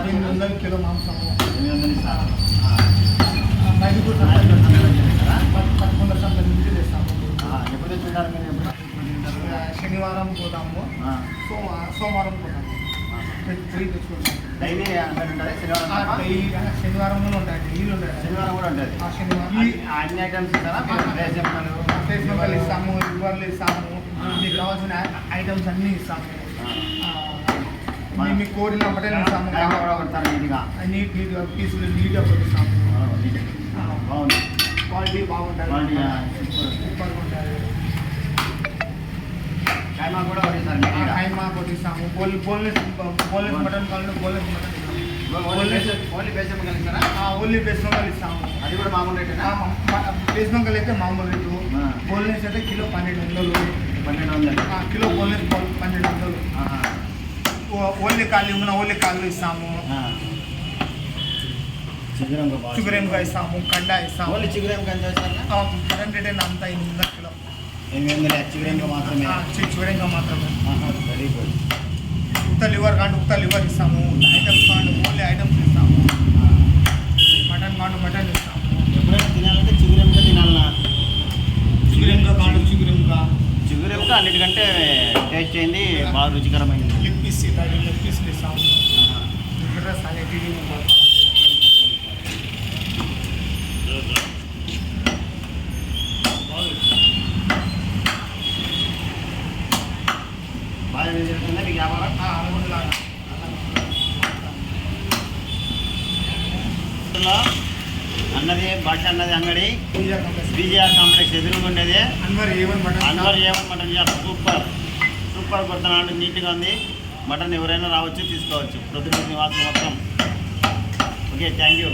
ఎనిమిది వందలు కిలో మాంసము పదకొండు సంతల నుంచి తెస్తాము ఎప్పుడు తెచ్చుకుంటారు మీరు ఎప్పుడు శనివారం పోతాము ఆ, సోమ- సోమవారం పోతాము ఆ. త్రీ తెచ్చుకుంటాము డైలీ అంగడి ఉంటుంది శనివారం శనివారం కూడా ఉంటాయి డైలీ ఉంటాయి శనివారం కూడా ఉంటుంది శనివారం అన్ని- ఐటమ్స్ ఇస్తారా ఇస్తాము లివర్లు ఇస్తాము కావాల్సిన ఐటమ్స్ అన్నీ ఇస్తాము ఆ, మీ- మీకు కోరిన మటన్ ఇస్తాము టైం కూడా కొడతారు నీట్గా నీట్ నీట్గా పీసులు నీట్గా కొట్టిస్తాము ఆ, నీట్. బాగుంది క్వాలిటీ బాగుంటుంది క్వాలిటీ, ఆ, సూపర్గా ఉంటుంది టైమా కూడా కొట్టేస్తారు నీట్గా హైమా కొట్టిస్తాము బోల్ బోన్లెస్ బోన్లెస్ మటన్ కావాలంటే బోన్లెస్ మటన్ ఇస్తాము ఓన్లీ బేస్ చెప్పగలుగుతారా ఆ, ఓన్లీ బేస్ ఇస్తాము. అది కూడా మామూలు రేటేనా? బేస్ అయితే మామూలు రేటు. బోన్లెస్ అయితే కిలో పన్నెండు వందలు. పన్నెండు వందలు. కిలో బోన్లెస్ పన్నెండు వందలు. ఓన్లీ కాళ్ళు ఉన్న ఓన్లీ కాళ్ళు ఇస్తాము. చిగురంగా ఇస్తాము కండ ఇస్తాము. ఓన్లీ చిగురేంగా మటన్ రేట్ అంతా ఎనిమిది వందల కిలో. ఎనిమిది వందల చిగురేంగా మాత్రమే. చిగురేంగా మాత్రమే. Very good. ఉత్త లివర్ కాండి ఉత్త లివర్ ఇస్తాము. ఐటమ్స్ కాండి ఓన్లీ ఐటమ్స్ ఇస్తాము. మటన్ కాండి మటన్ ఇస్తాము. ఎప్పుడైనా తినాలంటే చిగురేంగా తినాలన్నా. చిగురేంగా కాండి చిగురేంగా చిగురేంగా అన్నిటికంటే టేస్ట్ అయింది బాగా రుచికరమైంది. లెగ్ పీస్ లెగ్ పీస్లు ఇస్తాము. అడ్రస్ అనేది బాగా మీకు వ్యాపారం? అనుకుంటున్నాను లో అన్నది భాష అన్నది అంగడి బీజీఆర్ కాంప్లెక్స్ ఎదురుగా ఉండేది. అన్వర్ ఏవన్ మటన్ అన్వర్ ఏమన్ మటన్ షాప్ సూపర్. సూపర్ కొడుతున్నాడు నీట్గా ఉంది. మటన్ ఎవరైనా రావచ్చు తీసుకోవచ్చు. ప్రొద్దుటూరు నివాసం మొత్తం. Okay thank you.